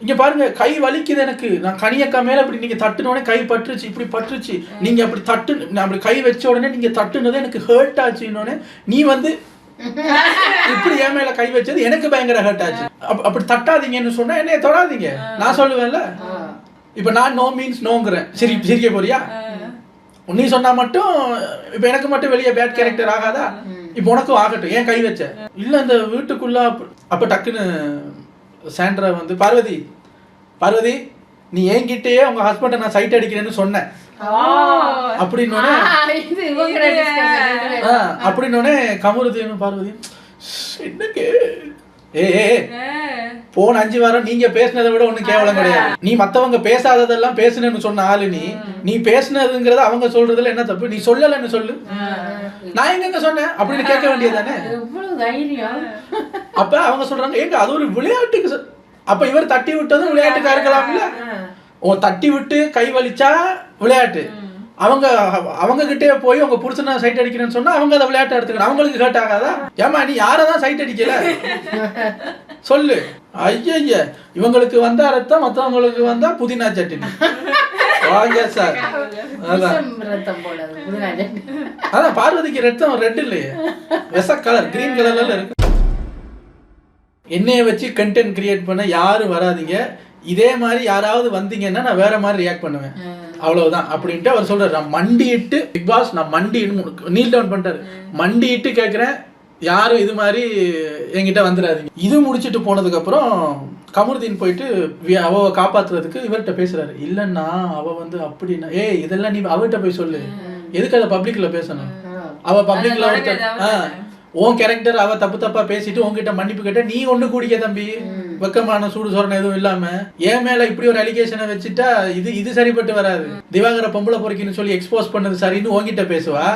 இங்க பாருங்க கை வலிக்குது எனக்கு. நான் கனியக்கா மேல இப்படி நீங்க தட்டுனோடனே கை பட்டுருச்சு இப்படி பட்டுருச்சு நீங்க அப்படி தட்டு நான் அப்படி கை வச்ச உடனே நீங்க தட்டுனது எனக்கு ஹர்ட் ஆச்சுன்னொடனே நீ வந்து இப்படி என் மேல கை வச்சது எனக்கு பயங்கர ஹர்ட் ஆச்சு. அப்ப- அப்படி தட்டாதீங்கன்னு சொன்னா என்னைய தொடாதீங்க. நான் சொல்லுவேன்ல? இப்ப நான் நோ மீன்ஸ் நோங்கிறேன் சரி சிரிக்க போறியா? நீ சொன்னா மட்டும் இப்ப எனக்கு மட்டும் வெளியே பேட் கேரக்டர் ஆகாதா? இப்ப உனக்கும் ஆகட்டும். ஏன் கை வச்ச. இல்ல இந்த வீட்டுக்குள்ள அப்ப- அப்ப டக்குன்னு சாண்ட்ரா வந்து பார்வதி பார்வதி நீ என்கிட்டயே உங்க ஹஸ்பண்டை நான் சைட் அடிக்கிறேன்னு சொன்னேன். அப்படின்னு ஆ, இது இவங்களோட discussion. ஆ, அப்படின்னோடனே கமருதீனும் பார்வதியும் என்னங்க? ஏ போன அஞ்சு வாரம் நீங்க பேசுனதை விட ஒண்ணும் கேவலம் கிடையாது. நீ மத்தவங்க பேசாததெல்லாம் பேசுனேன்னு சொன்ன ஆளு நீ. நீ பேசுனதுங்கிறத அவங்க சொல்றதுல என்ன தப்பு? நீ சொல்லலன்னு சொல்லு. நான் எங்க சொன்னேன்? அப்படின்னு கேட்க வேண்டியதானே அப்ப அவங்க சொல்றாங்க ஏங்க அது ஒரு விளையாட்டுக்கு அப்ப இவர் தட்டி விட்டதும் விளையாட்டுக்கா இருக்கலாம்ல ஓ தட்டி விட்டு கை வலிச்சா விளையாட்டு. அவங்க அவங்க கிட்டே போய் உங்க புருஷனை சைட் அடிக்கிறேன்னு சொன்னா அவங்க அதை விளையாட்டு எடுத்துக்கணும். அவங்களுக்கு ஹர்ட் ஆகாதா? ஏமா நீ யாரை தான் சைட் அடிக்கல? சொல்லு. ஐயய்ய. இவங்களுக்கு வந்தா ரத்தம் மத்தவங்களுக்கு வந்தா புதினா சட்னி வாங்க சார். அதான். பார்வதிக்கு ரத்தம் ரெட் இல்லையே. வெச கலர் கிரீன் கலர்ல இருக்கு. என்னைய வச்சு கண்டென்ட் கிரியேட் பண்ண யாரும் வராதீங்க. இதே மாதிரி யாராவது வந்தீங்கன்னா நான் வேற மாதிரி ரியாக்ட் பண்ணுவேன். அவ்வளவுதான். அப்படின்ட்டு அவர் சொல்றாரு. நான் மண்டியிட்டு பிக் பாஸ் நான் மண்டி நீல் டவுன் பண்ணிட்டாரு. மண்டியிட்டு கேட்குறேன் யாரும் இது மாதிரி என்கிட்ட வந்துடாதீங்க. இது முடிச்சிட்டு போனதுக்கு அப்புறம் கமருதீன் போயிட்டு அவ காப்பாத்துறதுக்கு இவர்கிட்ட பேசுறாரு. இல்லைன்னா அவ வந்து அப்படின்னா ஏய் இதெல்லாம் நீ அவர்கிட்ட போய் சொல்லு. எதுக்கு அதை பப்ளிக்ல பேசணும்? அவ பப்ளிக்ல உன் கேரக்டர் அவ தப்பு தப்பா பேசிட்டு உன்கிட்ட மன்னிப்பு கேட்ட நீ ஒண்ணு குடிக்க தம்பி. வெக்கமான சூடு சொரணை எதுவும் இல்லாம என் மேல இப்படி ஒரு அலிகேஷனை வச்சுட்டா இது இது சரிப்பட்டு வராது. திவாகர பொம்பளை பொறுக்கின்னு சொல்லி எக்ஸ்போஸ் பண்ணது சரின்னு உன்கிட்ட பேசுவா?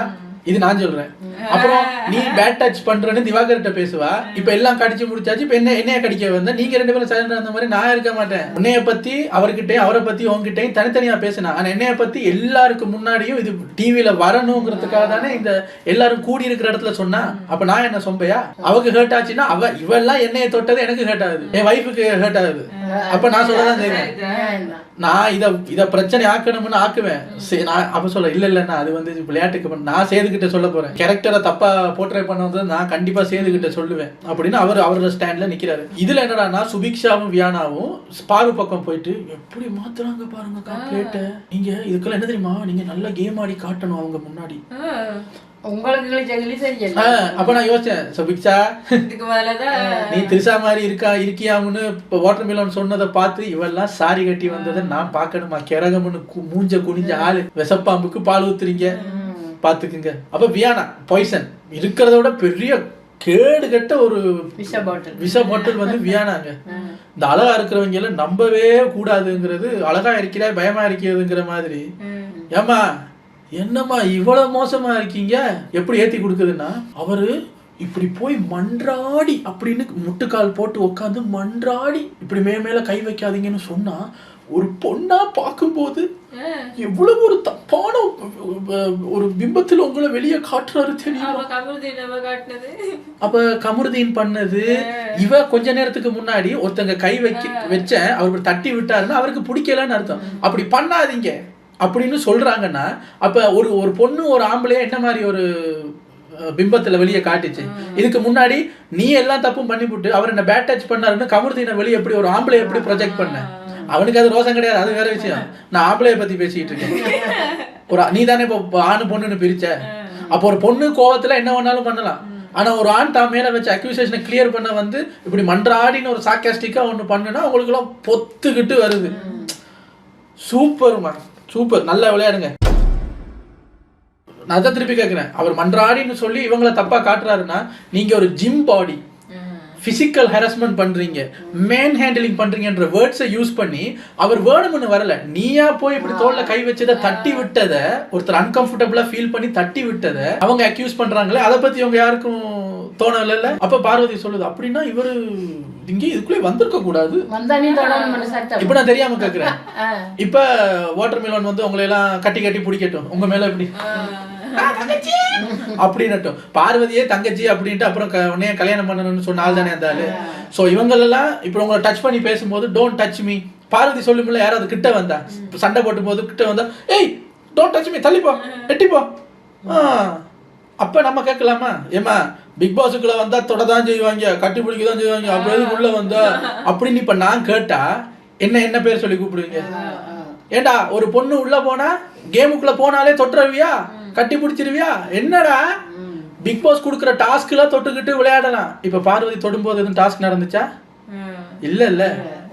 இது நான் சொல்றேன். அப்புறம் நீ பேட் டச் பண்றேன்னு திவாகர்கிட்ட பேசுவா. இப்ப எல்லாம் கடிச்சு முடிச்சாச்சு இப்ப என்ன என்னைய கடிக்க வந்த? நீங்க ரெண்டு பேரும் சைலண்டா இருந்த மாதிரி நான் இருக்க மாட்டேன். உன்னைய பத்தி அவர்கிட்டயும் அவரை பத்தி உங்ககிட்டயும் தனித்தனியா பேசினா. ஆனா என்னைய பத்தி எல்லாருக்கும் முன்னாடியும் இது டிவில வரணுங்கிறதுக்காக தானே இந்த எல்லாரும் கூடி இருக்கிற இடத்துல சொன்னா? அப்ப நான் என்ன சொம்பையா? அவக்கு ஹர்ட் ஆச்சுன்னா அவ இவெல்லாம் என்னைய தொட்டது எனக்கு ஹர்ட் ஆகுது. என் வைஃபுக்கு ஹர்ட் ஆகுது. அப்ப நான் சொல்லதான் செய்வேன். நான் இத இத பிரச்சனை ஆக்கணும்னு ஆக்குவேன். சரி, நான் அப்ப சொல்ல இல்ல இல்ல அது வந்து விளையாட்டுக்கு நான் சேதுகிட்ட சொல்ல போறேன். கேரக்டரை தப்பா போர்ட்ரே பண்ண வந்து நான் கண்டிப்பா சேதுகிட்ட சொல்லுவேன். அப்படின்னு அவர் அவரோட ஸ்டாண்ட்ல நிக்கிறாரு. இதுல என்னடான்னா சுபிக்ஷாவும் வியானாவும் ஸ்பாரு பக்கம் போயிட்டு எப்படி மாத்துறாங்க பாருங்க பிளேட்டை நீங்க இதுக்கெல்லாம் என்ன தெரியுமா? நீங்க நல்ல கேம் ஆடி காட்டணும் அவங்க முன்னாடி. அப்ப நான் யோசிச்சேன். சுபிக்ஷா நீ திரிசா மாதிரி இருக்கா இருக்கியாம்னு இப்போ வாட்டர் மிலன் சொன்னதை பார்த்து இவெல்லாம் சாரி கட்டி வந்ததை நான் பார்க்கணுமா? கிறகம்னு கு- மூஞ்ச குனிஞ்ச ஆளு. விசப்பாம்புக்கு பால் ஊத்துறீங்க. பாத்துக்குங்க அப்ப வியானா பாய்சன் இருக்கிறத விட பெரிய கேடு கட்ட ஒரு விஷ பாட்டில் விஷ பாட்டில் வந்து வியானாங்க. இந்த அழகா இருக்கிறவங்க எல்லாம் நம்பவே கூடாதுங்கிறது அழகா இருக்கிறா பயமா இருக்கிறதுங்கிற மாதிரி. ஏம்மா என்னம்மா இவ்வளவு மோசமா இருக்கீங்க? எப்படி ஏத்தி கொடுக்குதுன்னா அவரு இப்படி போய் மன்றாடி அப்படின்னு முட்டுக்கால் போட்டு உட்காந்து மன்றாடி இப்படி மே மேல கை வைக்காதீங்கன்னு சொன்னா ஒரு பொண்ணா பார்க்கும்போது எவ்வளவு ஒரு தப்பான ஒரு பிம்பத்துல உங்களை வெளியே காட்டுறாரு தெரியும்? அப்ப கமருதீன் பண்ணது. இவ கொஞ்ச நேரத்துக்கு முன்னாடி ஒருத்தங்க கை வைக்க வச்ச அவர் தட்டி விட்டாருன்னா அவருக்கு பிடிக்கலன்னு அர்த்தம். அப்படி பண்ணாதீங்க. அப்படின்னு சொல்றாங்கன்னா அப்ப ஒரு ஒரு பொண்ணு ஒரு ஆம்பளையா என்ன மாதிரி ஒரு பிம்பத்துல வெளியே காட்டுச்சு? இதுக்கு முன்னாடி நீ எல்லாம் தப்பும் பண்ணிவிட்டு அவர் என்ன பேட் டச் பண்ணாருன்னு கமருதீனை வெளியே எப்படி ஒரு ஆம்பளை எப்படி ப்ரொஜெக்ட் பண்ண? அவனுக்கு அது ரோசம் கிடையாது அது வேற விஷயம். நான் ஆம்பளைய பத்தி பேசிட்டு இருக்கேன். ஒரு நீ தானே இப்போ ஆணு பொண்ணுன்னு பிரிச்ச. அப்போ ஒரு பொண்ணு கோவத்துல என்ன வேணாலும் பண்ணலாம். ஆனா ஒரு ஆண் தான் மேல வச்ச அக்யூசேஷனை கிளியர் பண்ண வந்து இப்படி மன்றாடின்னு ஒரு சாக்காஸ்டிக்கா ஒண்ணு பண்ணுனா உங்களுக்கு எல்லாம் பொத்துக்கிட்டு வருது. சூப்பர்மா? சூப்பர் நல்லா விளையாடுங்க. நான் அதான் திருப்பி கேட்கிறேன் அவர் மன்றாடின்னு சொல்லி இவங்கள தப்பா காட்டுறாருன்னா நீங்க ஒரு ஜிம் பாடி பிசிக்கல் ஹராஸ்மெண்ட் பண்றீங்க மேன் ஹேண்டிலிங் பண்றீங்கன்ற வேர்ட்ஸை யூஸ் பண்ணி அவர் வேணும்னு வரல. நீயா போய் இப்படி தோல்ல கை வச்சதை தட்டி விட்டத ஒருத்தர் அன்கம்ஃபர்டபுளா ஃபீல் பண்ணி தட்டி விட்டத அவங்க அக்யூஸ் பண்றாங்களே அதை பத்தி அவங்க யாருக்கும் தோணல அப்ப பார்வதி சொல்லுது அப்படின்னா இவரு இங்க இதுக்குள்ளே வந்திருக்க கூடாது. இப்ப நான் தெரியாம கேக்குறேன். இப்ப வாட்டர் மிலன் வந்து உங்களை எல்லாம் கட்டி கட்டி பிடிக்கட்டும். உங்க மேல எப்படி? அப்படின்னட்டும். பார்வதியே தங்கச்சி அப்படின்ட்டு அப்புறம் உன்னைய கல்யாணம் பண்ணணும்னு சொன்ன ஆள் தானே அந்த ஆளு. ஸோ இவங்களெல்லாம் இப்போ உங்களை டச் பண்ணி பேசும்போது டோன்ட் டச் மீ பார்வதி சொல்லுமில்ல யாராவது கிட்ட வந்தா. இப்ப சண்டை போட்டு போது கிட்ட வந்தா ஏய் டோன்ட் டச் மீ தள்ளிப்போ எட்டிப்போ ஆ. அப்ப நம்ம கேட்கலாமா? ஏமா பிக் பாஸுக்குள்ள வந்தா தொட தான் செய்வாங்க கட்டி பிடிக்க தான் செய்வாங்க அப்ப எதுக்கு உள்ள வந்தா? அப்படின்னு இப்ப நான் கேட்டா என்ன என்ன பேர் சொல்லி கூப்பிடுவீங்க? ஏண்டா ஒரு பொண்ணு உள்ள போனா கேமுக்குள்ள போனாலே தொட்டுறவியா கட்டி பிடிச்சிருவியா? என்னடா? பிக் பாஸ் கொடுக்குற டாஸ்க்ல தொட்டுக்கிட்டு விளையாடலாம். இப்ப பார்வதி தொடும்போது எதுவும் டாஸ்க் நடந்துச்சா? இல்ல இல்ல.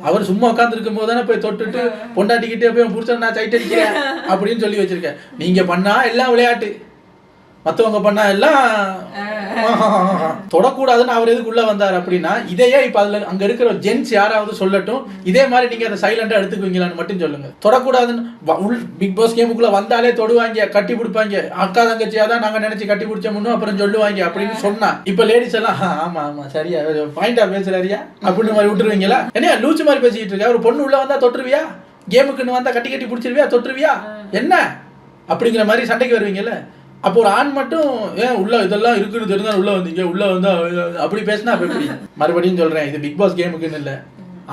அவர் சும்மா உட்கார்ந்து இருக்கும் போது தானே போய் தொட்டுட்டு பொண்டாட்டிக்கிட்டே போய் புடிச்சா நான் சைட் அடிக்கிறேன் அப்படின்னு சொல்லி வச்சிருக்கேன். நீங்க பண்ணா எல்லாம் விளையாட்டு. மற்றவங்க பண்ணா எல்லாம் தொடக்கூடாதுன்னு அவர் எதுக்குள்ள வந்தார் அப்படின்னா இதையே இப்ப அதுல அங்க இருக்கிற ஜென்ஸ் யாராவது சொல்லட்டும் இதே மாதிரி நீங்க அதை சைலண்டா எடுத்துக்குவீங்களான்னு மட்டும் சொல்லுங்க. தொடக்கூடாதுன்னு வ- உள் பிக் பாஸ் கேமுக்குள்ள வந்தாலே தொடுவாங்க கட்டி பிடிப்பாங்க. அக்கா தங்கச்சியா தான் நாங்க நினைச்சு கட்டி பிடிச்சோம்னு முன்னும் அப்புறம் சொல்லுவாங்க அப்படின்னு சொன்னா இப்ப லேடிஸ் எல்லாம் "ஆ, ஆமா ஆமா சரியா பாயிண்டா பேசுறாரியா? அப்படின்னு மாதிரி விட்டுருவீங்களா? என்னையா லூச்சு மாதிரி பேசிக்கிட்டு இருக்கா ஒரு பொண்ணு உள்ள வந்தா தொட்டுருவியா? கேமுக்குன்னு வந்தா கட்டி கட்டி பிடிச்சிருவியா? தொட்டுருவியா? என்ன? அப்படிங்கிற மாதிரி சண்டைக்கு வருவீங்கல்ல? அப்போ ஒரு ஆண் மட்டும் ஏன் உள்ள இதெல்லாம் இருக்குன்னு தெரிஞ்சா உள்ள வந்தீங்க உள்ள வந்தா அப்படி பேசினா அப்ப எப்படி? மறுபடியும் சொல்றேன் இது பிக் பாஸ் கேமுக்குன்னு இல்ல.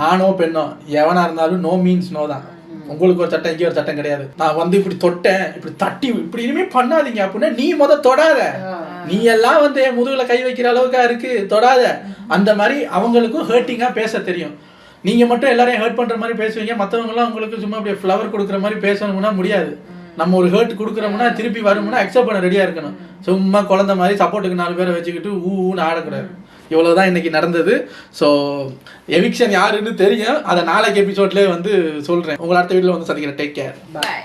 ஆணோ பெண்ணோ எவனா இருந்தாலும் நோ மீன்ஸ் நோ தான். உங்களுக்கு ஒரு சட்டம் இங்கே ஒரு சட்டம் கிடையாது. நான் வந்து இப்படி தொட்டேன் இப்படி தட்டி இப்படி இனிமே பண்ணாதீங்க அப்படின்னா நீ முத தொடாத. நீ எல்லாம் வந்து என் முதுகுல கை வைக்கிற அளவுக்கா இருக்கு தொடாத. அந்த மாதிரி அவங்களுக்கும் ஹர்ட்டிங்கா பேச தெரியும். நீங்க மட்டும் எல்லாரையும் ஹர்ட் பண்ற மாதிரி பேசுவீங்க மத்தவங்க எல்லாம் உங்களுக்கு சும்மா அப்படியே ஃப்ளவர் கொடுக்குற மாதிரி பேசணும்னா முடியாது. நம்ம ஒரு ஹர்ட் கொடுக்குறோம்னா திருப்பி வரும்னா அக்செப்ட் பண்ண ரெடியாக இருக்கணும். சும்மா குழந்த மாதிரி சப்போர்ட்டுக்கு நாலு பேரை வச்சுக்கிட்டு ஊ ஊன்னு ஆடக்கூடாது. இவ்வளவுதான் இன்னைக்கு நடந்தது. ஸோ எவிக்ஷன் யாருன்னு தெரியும். அதை நாளைக்கு எபிசோட்லேயே வந்து சொல்கிறேன் உங்களை அடுத்த வீட்டில் வந்து சந்திக்கிறேன். Take care bye